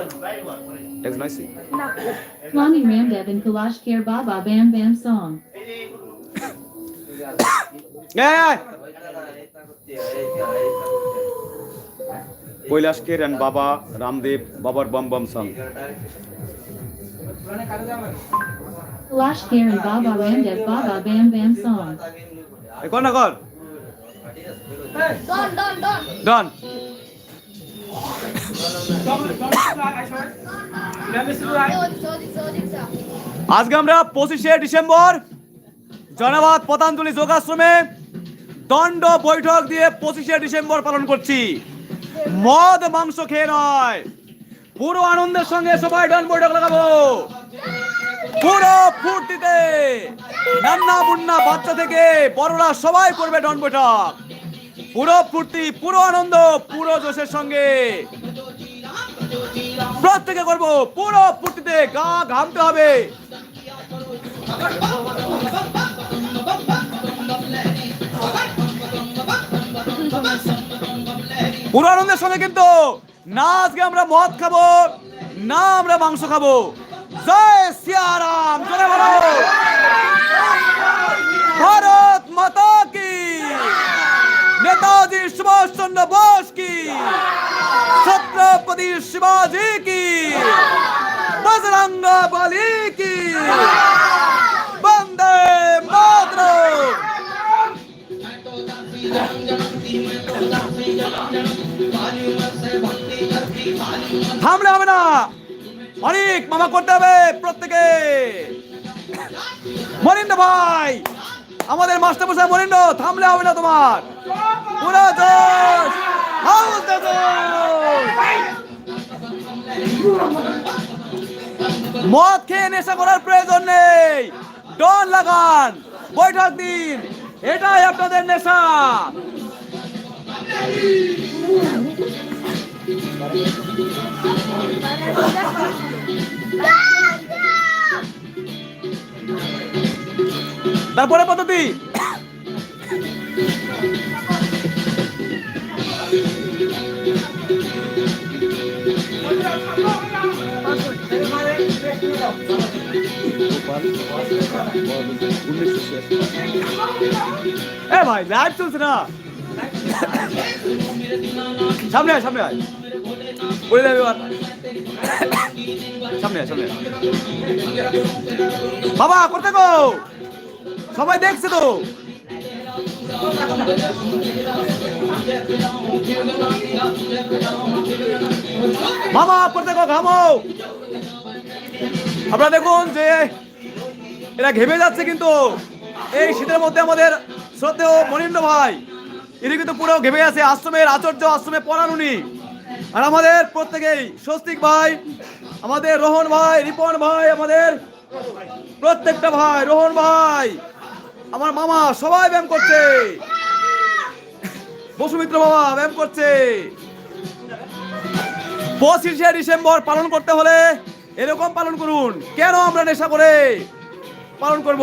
Text noisy. Lonnie Ramdev and Kalash Kare Baba Bam Bam Song. Yeah. Kailash কের and Baba Ramdev বাবার বম বম সং Kalash Kare and Baba Ramdev Baba Bam Bam Song. কর না কর Don, don, don. ডন আজকে আমরা পঁচিশে ডিসেম্বর জনাবাদ পতাঞ্জলি যোগাশ্রমে দণ্ড বৈঠক দিয়ে পঁচিশে ডিসেম্বর পালন করছি। মদ, মাংস খেয়ে নয়। পুরো আনন্দের সঙ্গে সবাই ডন বৈঠক লাগাবো। পুরো ফুর্তিতে নান্না মুন্না বাচ্চা থেকে বড়রা সবাই করবে ডন বৈঠক। পুরো ফুর্তি, পুরো আনন্দ, পুরো জোশের সঙ্গে। প্রত্যেকে করব, পুরো ফুর্তিতে গা ঘামতে হবে। পুরো আনন্দের সঙ্গে কিন্তু না আজকে আমরা মদ খাব, না আমরা মাংস খাব। জয় সিয়ারাম জয় ভারত মাতা নেতাজি সুভাষ চন্দ্র বোস কি? ছত্রপতি শিবাজি কি? বজরঙ্গ বলি কি? বন্দে মাত্র থামলে হবে না। অনেক মামা করতে হবে প্রত্যেকে। মরিন্দ ভাই আমাদের মাস্টার মশাই মনিন্দ থামলে হবে না তোমার। পুরো জোশ হাউস। মদ খেয়ে নেশা করার প্রয়োজন নেই। ডন লাগান, বৈঠক দিন। এটাই আপনাদের নেশা। তারপরে পদ্ধতি। এ ভাই লাইভ চলছে না। সামনে আয় সামনে আয়। বলে দেবে এবার। সামনে আয়, সামনে। বাবা করতে গো? সবাই দেখছে তো। মামা গো ঘামো। আপনারা দেখুন যে এরা ঘেমে যাচ্ছে কিন্তু। এই শীতের মধ্যে আমাদের শ্রদ্ধেয় মনীন্দ্র ভাই, ইনি কিন্তু পুরো ঘেমে আছে, আশ্রমের আচার্য, আশ্রমে পড়ান উনি। আর আমাদের প্রত্যেকেই, স্বস্তিক ভাই, আমাদের রোহন ভাই, রিপন ভাই, আমাদের প্রত্যেকটা ভাই, রোহন ভাই। আমার মামা সবাই ব্যায়াম করছে বসুমিত্র বাবা ব্যায়াম করছে পঁচিশে ডিসেম্বর পালন করতে হলে এরকম পালন করুন কেন আমরা নেশা করে পালন করব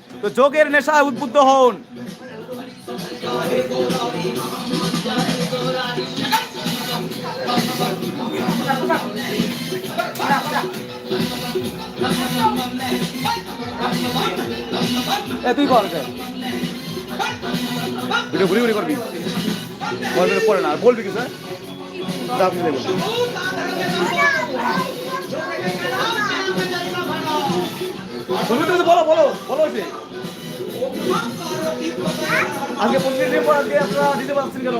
তো যোগের নেশায় উদ্বুদ্ধ হন। তুই কর। ভিডিও ঘুরি ঘুরি করবি? পড়ে না। বলবি কি স্যার বলো বলো বলো আজকে পঁচিশ ডিসেম্বর আজকে আপনারা দিতে পারছেন কেন?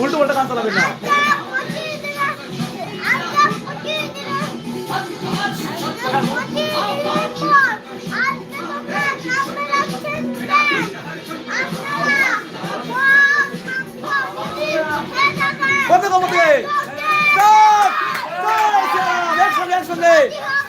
উল্টো পাল্টা কাজ চালাবেন না। কত কমতে একসঙ্গে একসঙ্গে।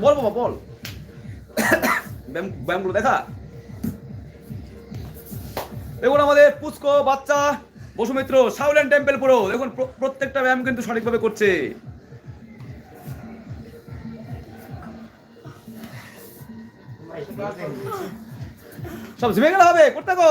বল বাবা, বল। ব্যায়াম ব্যায়ামগুলো দেখা। দেখুন আমাদের পুষ্কো বাচ্চা বসুমিত্র সাউলেন টেম্পল পুরো। দেখুন প্র- প্রত্যেকটা ব্যায়াম কিন্তু সঠিকভাবে করছে। সব ঝিমে গেলে হবে, করতে গো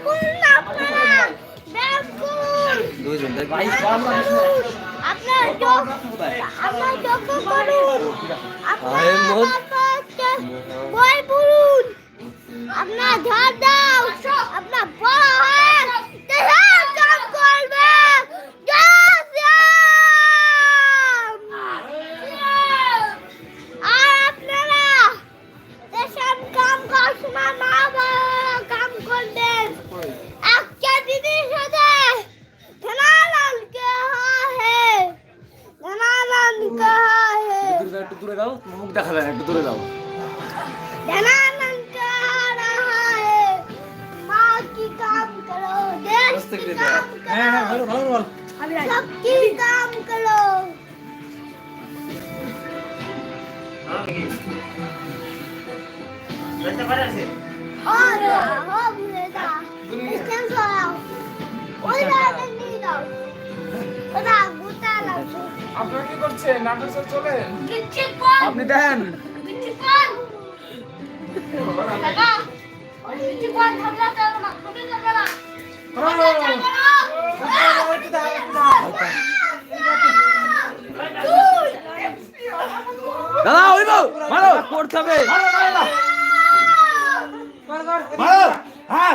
করুন না আপনারা যোগ আপনারা কি করছেন? স্যার চলেন আপনি দেন। দাদা ওই বউ মারো। করতে হবে। মারো হ্যাঁ।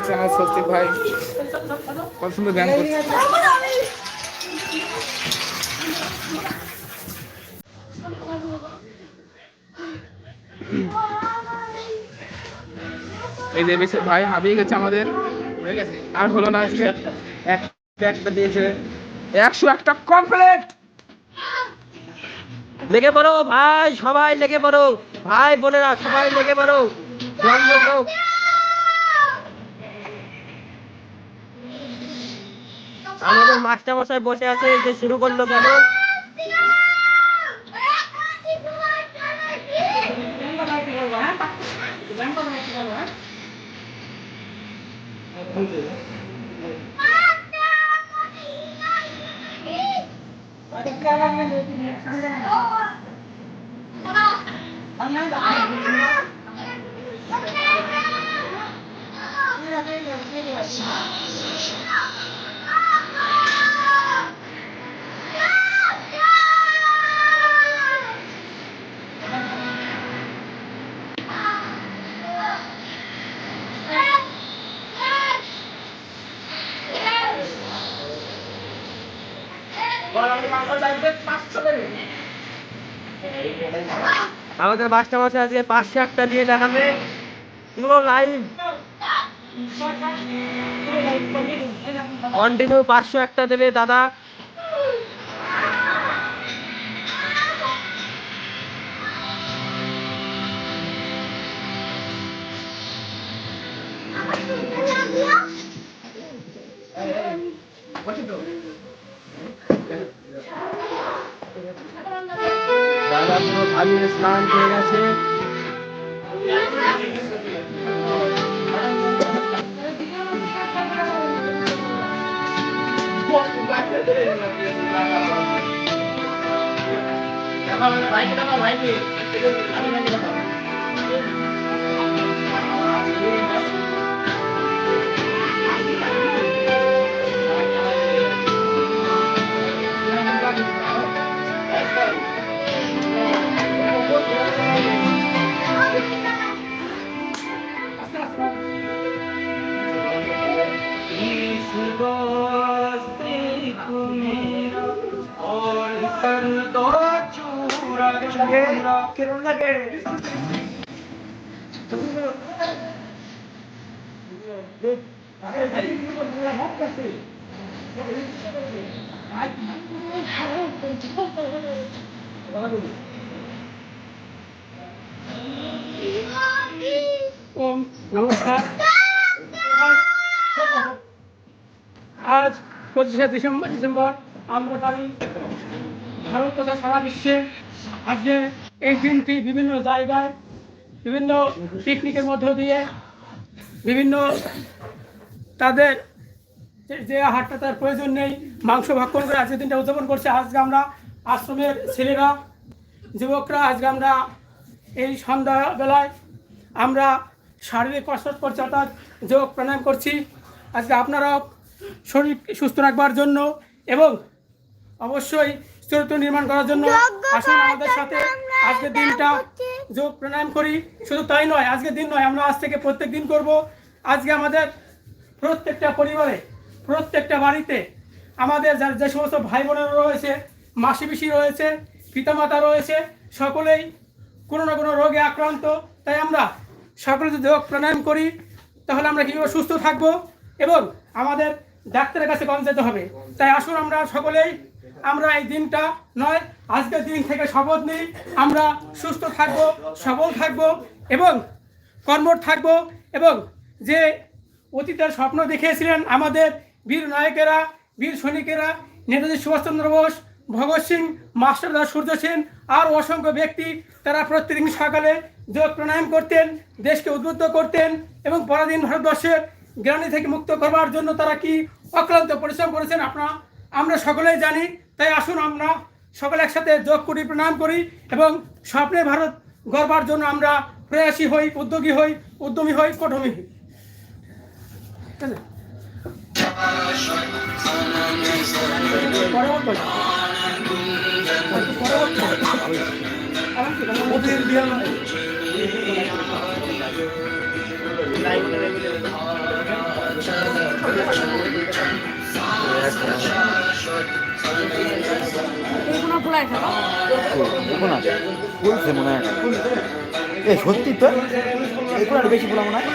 পাচ্ছেন আমার স্বস্তিক ভাই। কত সুন্দর ব্যায়াম করছে। এই বেশি, ভাই হাবিয়ে গেছে আমাদের। আর হলো না আজকে। এক একটা দিয়েছে। একশো একটা কমপ্লিট লেগে পড়ো, ভাই, সবাই লেগে পড়ো। ভাই, বোনেরা, সবাই লেগে পড়ো। জল লেগো। আমাদের মাস্টার মশাই বসে আছে যে শুরু করল কেন? আমাদের মাস্টার মশাই আজকে পাঁচশো একটা দিয়ে দেখাবে। পুরো লাইভ কন্টিনিউ পাঁচশো একটা দেবে, দাদা। দাদা পুরো ভাবিয়ে স্নান হয়ে গেছে। নমস্কার আজ পঁচিশে ডিসেম্বর ডিসেম্বর আমরা জানি ভারত তথা সারা বিশ্বে আজকে এই দিনটি বিভিন্ন জায়গায় বিভিন্ন পিকনিকের মধ্য দিয়ে বিভিন্ন তাদের যে- হাটটা তার প্রয়োজন নেই মাংস ভক্ষণ করে আজকের দিনটা উদযাপন করছে আজকে আমরা আশ্রমের ছেলেরা যুবকরা আজকে আমরা এই সন্ধ্যাবেলায় আমরা শারীরিক কসরত করছি অর্থাৎ যোগ প্রাণায়াম করছি। আজকে আপনারা শরীর সুস্থ রাখবার জন্য এবং অবশ্যই চরিত্র নির্মাণ করার জন্য আসুন আমাদের সাথে। আজকের দিনটা যোগ প্রাণায়াম করি। শুধু তাই নয় আজকের দিন নয়, আমরা আজ থেকে প্রত্যেক দিন করব। আজকে আমাদের প্রত্যেকটা পরিবারে, প্রত্যেকটা বাড়িতে আমাদের যার যে সমস্ত ভাই বোনেরা রয়েছে, মাসি পিসি রয়েছে, পিতামাতা রয়েছে, সকলেই কোনো না কোনো রোগে আক্রান্ত। তাই আমরা সকলে যদি যোগ প্রাণায়াম করি, তাহলে আমরা কীভাবে সুস্থ থাকব? এবং আমাদের ডাক্তারের কাছে কম যেতে হবে। তাই আসুন আমরা সকলেই আমরা এই দিনটা নয়, আজকের দিন থেকে শপথ নিই। আমরা সুস্থ থাকব, সবল থাকব এবং কর্মঠ থাকব এবং যে অতীতের স্বপ্ন দেখিয়েছিলেন আমাদের বীর নায়কেরা, বীর সৈনিকেরা, নেতাজি সুভাষচন্দ্র বোস, ভগৎ সিং, মাস্টার দাস সূর্য সেন, আর অসংখ্য ব্যক্তি তারা প্রত্যেকদিন সকালে যোগ প্রাণায়াম করতেন, দেশকে উদ্বুদ্ধ করতেন এবং পরাধীন ভারতবর্ষের গ্রানি থেকে মুক্ত করবার জন্য তারা কি অক্লান্ত পরিশ্রম করেছেন আপনারা, আমরা সকলেই জানি তাই আসুন আমরা সকলে একসাথে যোগ করি প্রণাম করি এবং স্বপ্নে ভারত গড়বার জন্য আমরা প্রয়াসী হই উদ্যোগী হই উদ্যমী হই কঠমী হই ঠিক এই সত্যি তো আর বেশি ফুলা মনে হয়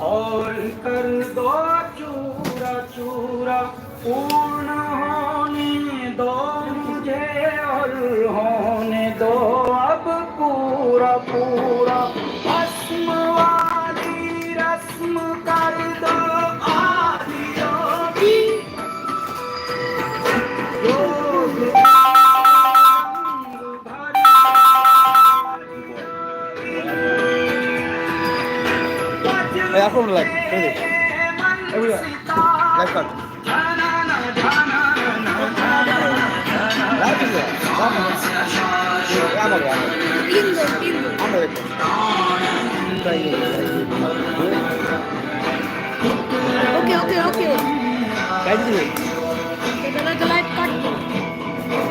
और कर दो चूरा चूरा पूर्ण होने दो मुझे और होने दो अब पूरा पूरा